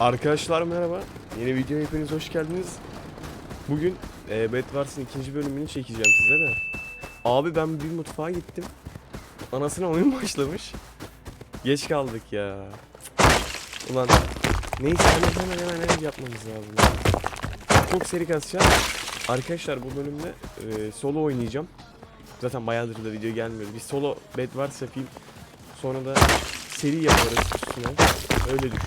Arkadaşlar merhaba. Yeni videoya hepiniz hoş geldiniz. Bugün e, Bed Wars'ın ikinci bölümünü çekeceğim size de. Abi ben bir mutfağa gittim. Anasına oyun başlamış. Geç kaldık ya. Ulan neyse hemen hemen hemen hemen yapmamız lazım. Çok seri kasacağım. Arkadaşlar bu bölümde e, solo oynayacağım. Zaten bayağıdır da video gelmiyor. Bir solo Bed Wars yapayım. Sonra da seri yaparız üstüne. Öyle düşünüyorum.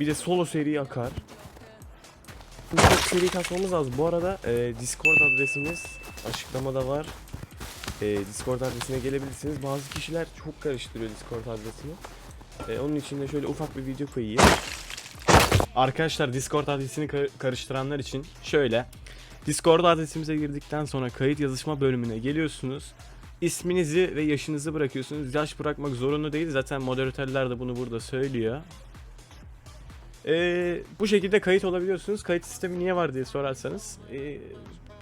Bir de solo seri akar. Şimdi çok seri kasmamız lazım. Bu arada e, Discord adresimiz açıklamada var. E, Discord adresine gelebilirsiniz. Bazı kişiler çok karıştırıyor Discord adresini. E, onun için de şöyle ufak bir video koyayım. Arkadaşlar Discord adresini kar- karıştıranlar için şöyle. Discord adresimize girdikten sonra kayıt yazışma bölümüne geliyorsunuz. İsminizi ve yaşınızı bırakıyorsunuz. Yaş bırakmak zorunlu değil. Zaten moderatörler de bunu burada söylüyor. Ee, bu şekilde kayıt olabiliyorsunuz. Kayıt sistemi niye var diye sorarsanız ee,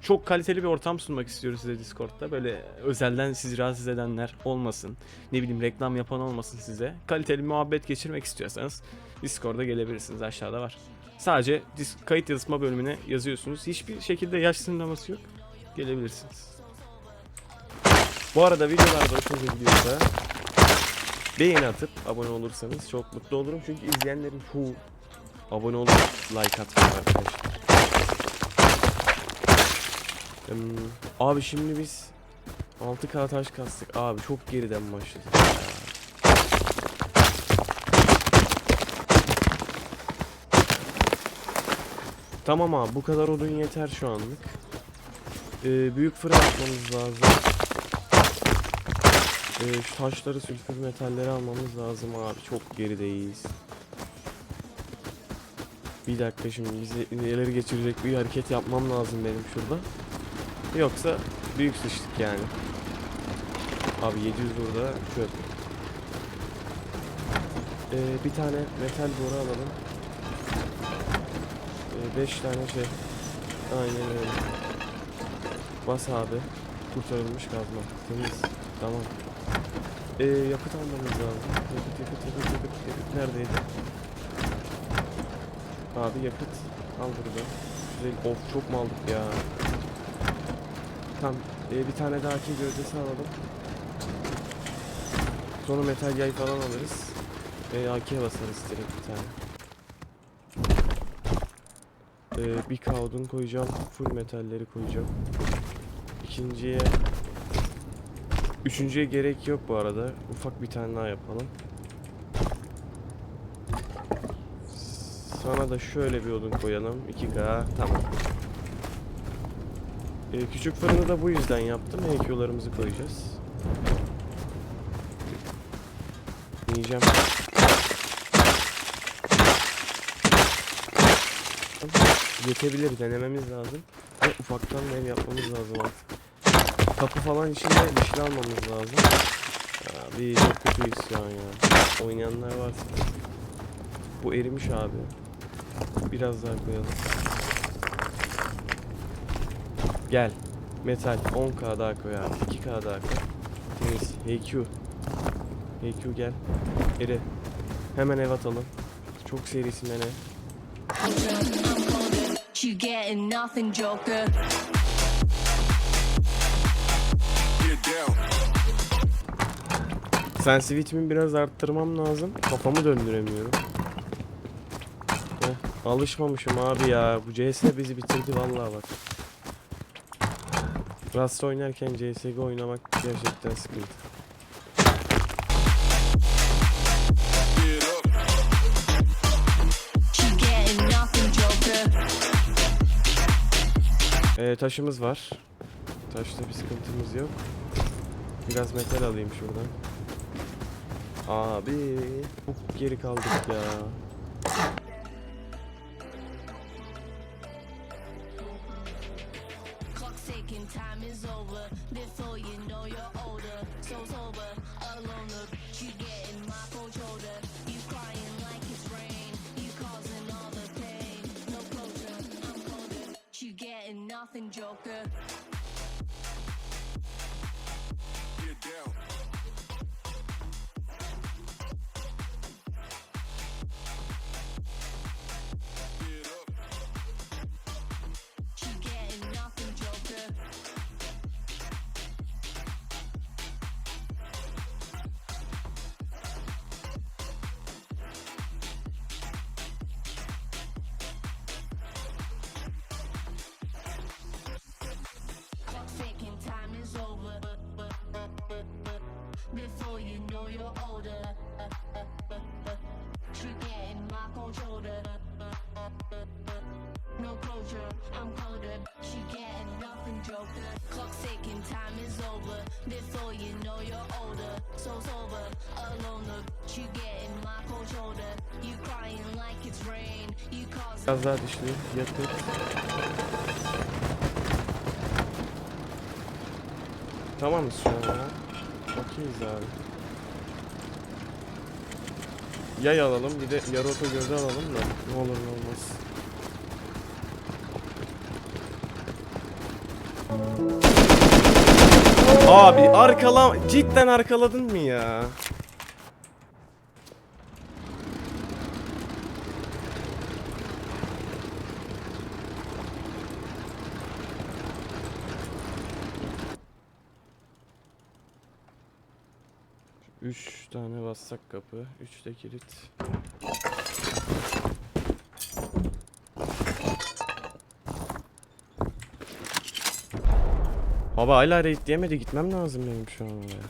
çok kaliteli bir ortam sunmak istiyoruz size Discord'da. Böyle özelden sizi rahatsız edenler olmasın. Ne bileyim reklam yapan olmasın size. Kaliteli muhabbet geçirmek istiyorsanız Discord'a gelebilirsiniz. Aşağıda var. Sadece kayıt yazma bölümüne yazıyorsunuz. Hiçbir şekilde yaş sınırlaması yok. Gelebilirsiniz. Bu arada videolarda hoşunuza gidiyorsa beğeni atıp abone olursanız çok mutlu olurum. Çünkü izleyenlerin çoğu abone olup like atmıyor arkadaşlar. Hmm, abi şimdi biz 6K taş kastık. Abi çok geriden başladık. Tamam abi bu kadar odun yeter şu anlık. Ee, büyük fırın atmamız lazım. Ee, şu taşları sülfür metalleri almamız lazım abi. Çok gerideyiz. Bir dakika şimdi bizi ileri geçirecek bir hareket yapmam lazım benim şurada. Yoksa büyük sıçtık yani. Abi 700 burada çöp. Ee, bir tane metal boru alalım. 5 tane şey. Aynen öyle. Bas abi. Kurtarılmış kazma. Temiz. Tamam. Ee, yakıt almamız lazım. Yakıt yakıt yakıt yakıt yakıt neredeydi? Abi yakıt al burada. Güzel. Of çok mu aldık ya? Tamam. Ee, bir tane daha ki gövdesi alalım. Sonra metal yay falan alırız. Ee, AK'ye basarız direkt bir tane. Ee, bir kağıdın koyacağım. Full metalleri koyacağım. İkinciye Üçüncüye gerek yok bu arada. Ufak bir tane daha yapalım. Sana da şöyle bir odun koyalım. 2K tamam. Ee, küçük fırını da bu yüzden yaptım. EQ'larımızı koyacağız. Yiyeceğim. Yetebilir denememiz lazım. Ve ufaktan ev yapmamız lazım artık. Kapı falan için de dişli almamız lazım. Abi çok kötü isyan ya. Oynayanlar varsa. Bu erimiş abi. Biraz daha koyalım. Gel. Metal 10k daha koy abi. 2k daha koy. Temiz. HQ. HQ gel. Eri. Hemen ev atalım. Çok serisinden ev. You getting nothing, Joker. Sensitivity'mi biraz arttırmam lazım. Kafamı döndüremiyorum. Alışmamışım abi ya. Bu CS bizi bitirdi vallahi bak. Rust oynarken CSGO oynamak gerçekten sıkıntı. Ee, taşımız var. Taşta bir sıkıntımız yok. Biraz metal alayım şuradan. Abi çok geri kaldık ya. Clock's ticking, time is over. Before you know you're older. So sober, alone. Look, you getting my cold shoulder. You crying like it's rain. You causing all the pain. No closure, I'm colder. You getting nothing, Joker. before you know you're older. She getting my cold shoulder. No closure, I'm colder. She getting nothing joker. Clock's ticking, time is over. Before you know you're older. So sober, alone look. She getting my cold shoulder. You crying like it's rain. You cause. Tamamız şu an ya. Okeyiz abi. Yay alalım bir de yarı oto gövde alalım da ne olur ne olmaz. Abi arkala cidden arkaladın mı ya? Üç tane bassak kapı, üç de kilit. Baba hala raid diyemedi gitmem lazım benim şu an oraya.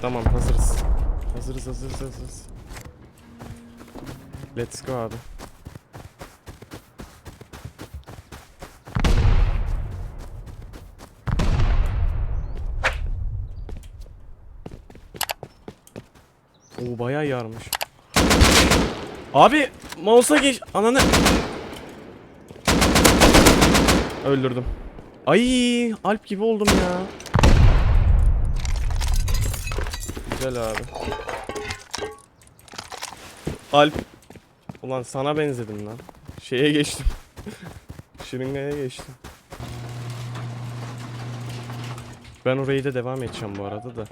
Tamam hazırız. Hazırız hazırız hazırız. Let's go abi. Oo bayağı yarmış. Abi mouse'a geç ananı. Öldürdüm. Ay Alp gibi oldum ya. Güzel abi. Alp. Ulan sana benzedim lan. Şeye geçtim. Şırıngaya geçtim. Ben orayı da devam edeceğim bu arada da.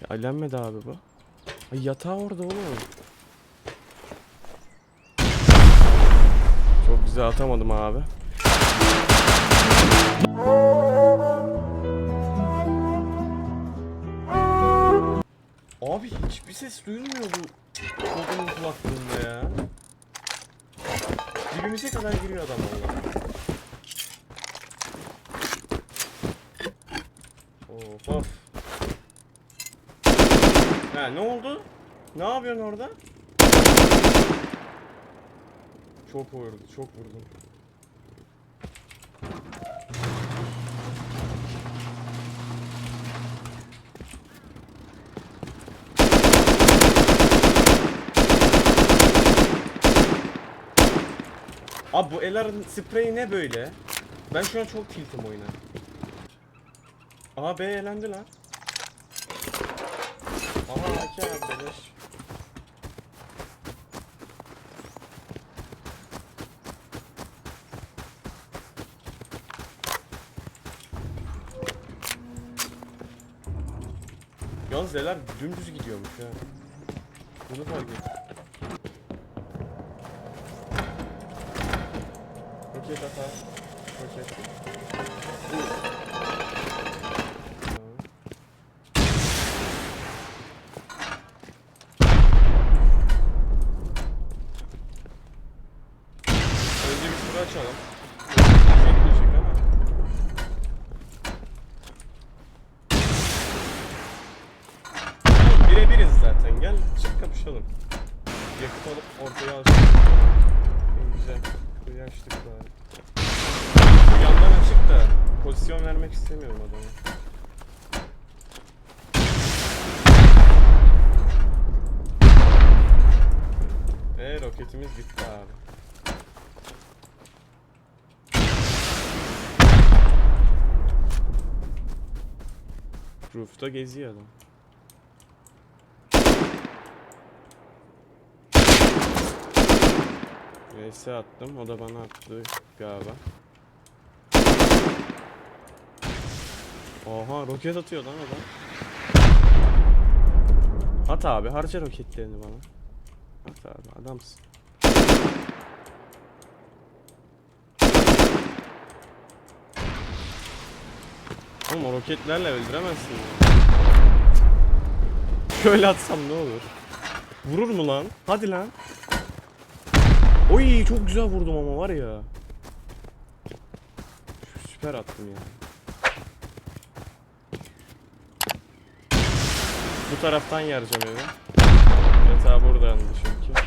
Ya, elenmedi abi bu. Ay yatağı orada oğlum. Çok güzel atamadım abi. Abi hiçbir ses duyulmuyor bu kodunun kulaklığında ya. Dibimize kadar giriyor adam valla. Of of. Ha ne oldu? Ne yapıyorsun orada? Çok vurdu, çok vurdum. Abi bu Elar'ın spreyi ne böyle? Ben şu an çok tiltim oyuna. Aha B elendi lan. Aha abi beleş. Yalnız Elar dümdüz gidiyormuş ha. Bunu fark ettim. Roket atar. Roket. Önce bir sıra açalım. İstemiyorum adama. Eee roketimiz gitti abi. Roof'ta geziyor adam. VS attım, o da bana attı galiba. Oha roket atıyor lan adam. At abi harca roketlerini bana. At abi adamsın. Oğlum o roketlerle öldüremezsin. ya. Şöyle atsam ne olur? Vurur mu lan? Hadi lan. Oy çok güzel vurdum ama var ya. Süper attım ya. Bu taraftan yarayacağım evi. Abi buradandı çünkü.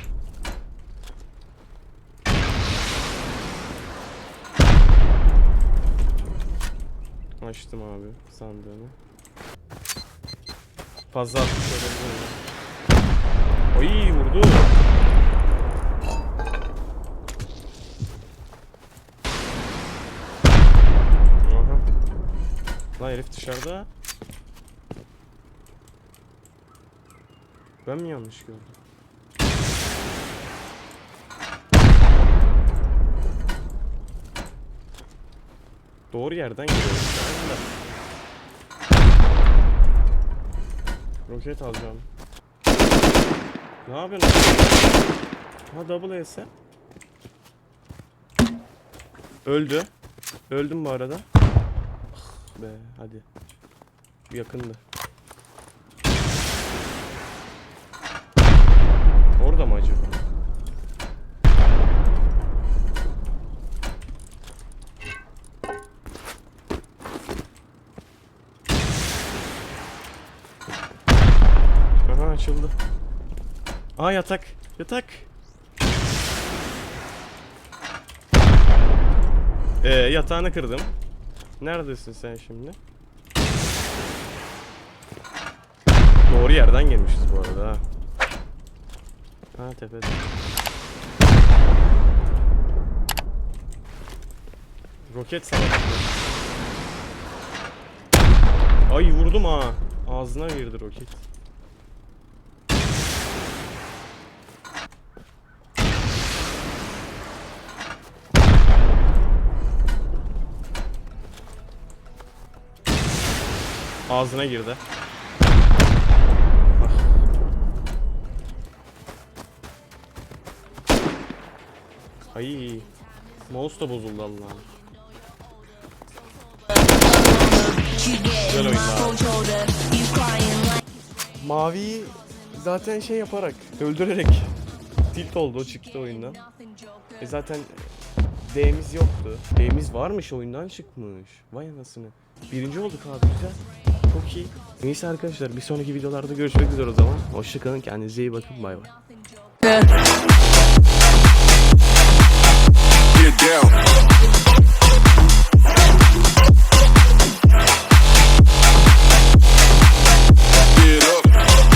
Açtım abi sandığını. Fazla atmış olabilir? Oy vurdu. Aha. Lan herif dışarıda. Ben mi yanlış gördüm? Doğru yerden gidiyoruz. Roket alacağım. Ne yapıyorsun? Ha double S'e. Öldü. Öldüm bu arada. Ah be hadi. Yakındı. Aa yatak. Yatak. Ee, yatağını kırdım. Neredesin sen şimdi? Doğru yerden gelmişiz bu arada ha. Ha tepede. Roket savaşı. Ay vurdum ha. Ağzına girdi roket. Ağzına girdi. Ah. Ay. Mouse da bozuldu Allah'ım. Güzel oyun. Maviyi zaten şey yaparak, öldürerek tilt oldu o çıktı oyundan. E zaten D'miz yoktu. D'miz varmış oyundan çıkmış. Vay anasını. Birinci olduk abi güzel. Çok iyi. Neyse arkadaşlar bir sonraki videolarda görüşmek üzere o zaman. Hoşçakalın kendinize iyi bakın bay bay. Get down.